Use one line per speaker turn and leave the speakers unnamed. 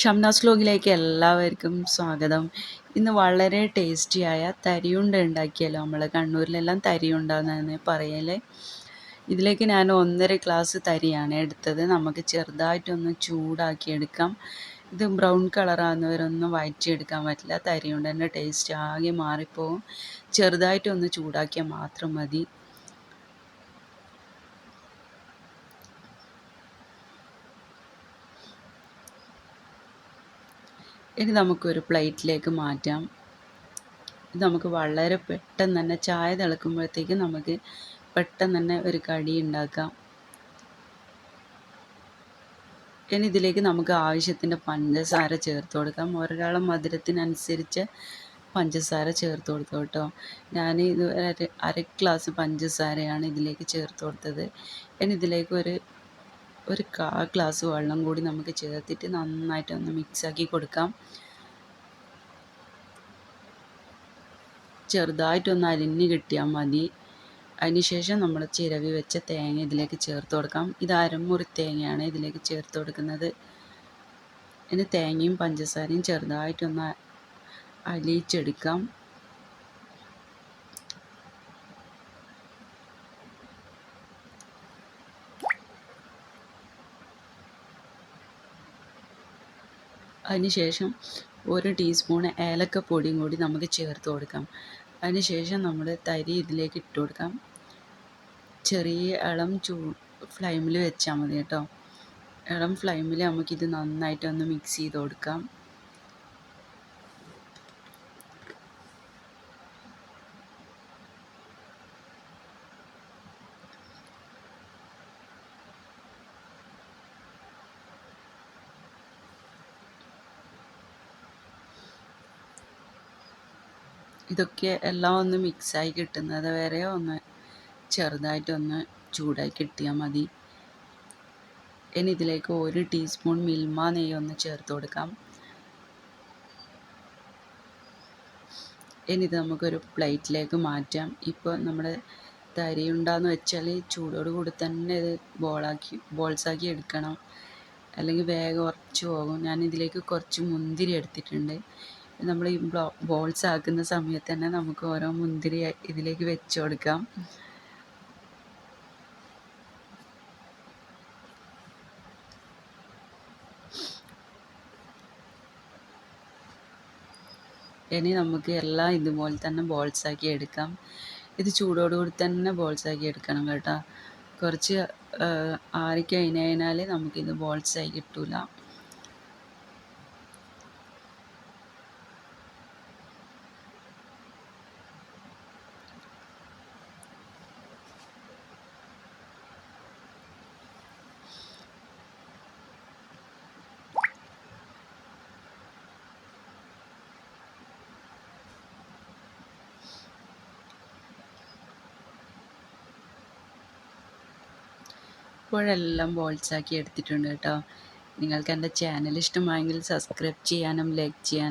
ഷംനാസ് ലോഗിലേക്ക് എല്ലാവർക്കും സ്വാഗതം. ഇന്ന് വളരെ ടേസ്റ്റിയായ തരിയുണ്ട ഉണ്ടാക്കിയല്ലോ. നമ്മൾ കണ്ണൂരിലെല്ലാം തരിയുണ്ടെന്നാണ് പറയൽ. ഇതിലേക്ക് ഞാൻ ഒന്നര ഗ്ലാസ് തരിയാണ് എടുത്തത്. നമുക്ക് ചെറുതായിട്ടൊന്ന് ചൂടാക്കി എടുക്കാം ഇത് ബ്രൗൺ കളറാകുന്നവരൊന്നും വയറ്റിയെടുക്കാൻ പറ്റില്ല. തരിയുണ്ടന്റെ ടേസ്റ്റ് ആകെ മാറിപ്പോവും. ചെറുതായിട്ടൊന്ന് ചൂടാക്കിയാൽ മാത്രം മതി. ഇനി നമുക്കൊരു പ്ലേറ്റിലേക്ക് മാറ്റാം. ഇത് നമുക്ക് വളരെ പെട്ടെന്ന് തന്നെ ചായ തിളക്കുമ്പോഴത്തേക്ക് നമുക്ക് പെട്ടെന്ന് തന്നെ ഒരു കടി ഉണ്ടാക്കാം. ഇനി ഇതിലേക്ക് നമുക്ക് ആവശ്യത്തിന്റെ പഞ്ചസാര ചേർത്ത് കൊടുക്കാം. ഒരാളെ മധുരത്തിനനുസരിച്ച് പഞ്ചസാര ചേർത്ത് കൊടുത്തു കേട്ടോ. ഞാൻ ഇത് അര അര ഗ്ലാസ് പഞ്ചസാരയാണ് ഇതിലേക്ക് ചേർത്ത് കൊടുത്തത്. ഇനി ഇതിലേക്ക് ഒരു ഒരു കാ ഗ്ലാസ് വെള്ളം കൂടി നമുക്ക് ചേർത്തിട്ട് നന്നായിട്ട് നന്നായിട്ടൊന്ന് മിക്സാക്കി കൊടുക്കാം. ചെറുതായിട്ടൊന്ന് അരിഞ്ഞ് കിട്ടിയാൽ മതി. അതിനുശേഷം നമ്മൾ ചിരവി വെച്ച തേങ്ങ ഇതിലേക്ക് ചേർത്ത് കൊടുക്കാം. ഇത് അരമുറി തേങ്ങയാണ് ഇതിലേക്ക് ചേർത്ത് കൊടുക്കുന്നത്. ഇനി തേങ്ങയും പഞ്ചസാരയും ചെറുതായിട്ടൊന്ന് അലിയിച്ചെടുക്കാം. അതിനുശേഷം ഒരു ടീസ്പൂൺ ഏലക്കപ്പൊടിയും കൂടി നമുക്ക് ചേർത്ത് കൊടുക്കാം. അതിനുശേഷം നമ്മൾ തരി ഇതിലേക്ക് ഇട്ട് കൊടുക്കാം. ചെറിയ ഇളം ചൂ ഫ്ലെയിമിൽ വെച്ചാൽ മതി കേട്ടോ. ഇളം ഫ്ലെയിമിൽ നമുക്കിത് നന്നായിട്ടൊന്ന് മിക്സ് ചെയ്ത് കൊടുക്കാം. ഇതൊക്കെ എല്ലാം ഒന്ന് മിക്സായി കിട്ടുന്നത് വരെ ഒന്ന് ചെറുതായിട്ടൊന്ന് ചൂടായി കിട്ടിയാൽ മതി. ഇനി ഇതിലേക്ക് ഒരു ടീസ്പൂൺ മിൽമ നെയ്യ് ഒന്ന് ചേർത്ത് കൊടുക്കാം. ഇനി ഇത് നമുക്കൊരു പ്ലേറ്റിലേക്ക് മാറ്റാം. ഇപ്പോൾ നമ്മുടെ തരി ഉണ്ടാന്ന് വെച്ചാൽ ചൂടോട് കൂടി തന്നെ ഇത് ബോളാക്കി ബോൾസാക്കി എടുക്കണം. അല്ലെങ്കിൽ വേഗം ഉറച്ചു പോകും. ഞാൻ ഇതിലേക്ക് കുറച്ച് മുന്തിരി എടുത്തിട്ടുണ്ട്. നമ്മൾ ഈ ബോൾസ് ആക്കുന്ന സമയത്ത് തന്നെ നമുക്ക് ഓരോ മുന്തിരി ഇതിലേക്ക് വെച്ച് കൊടുക്കാം. ഇനി നമുക്ക് എല്ലാം ഇതുപോലെ തന്നെ ബോൾസ് ആക്കി എടുക്കാം. ഇത് ചൂടോടുകൂടി തന്നെ ബോൾസ് ആക്കി എടുക്കണം കേട്ടോ. കുറച്ച് ആറിക്കഴിഞ്ഞാൽ നമുക്കിത് ബോൾസ് ആയി കിട്ടില്ല ഇപ്പോഴെല്ലാം ബോൾസാക്കി എടുത്തിട്ടുണ്ട് കേട്ടോ. നിങ്ങൾക്ക് എന്റെ ചാനൽ ഇഷ്ടമായെങ്കിൽ സബ്സ്ക്രൈബ് ചെയ്യാനും ലൈക്ക് ചെയ്യാനും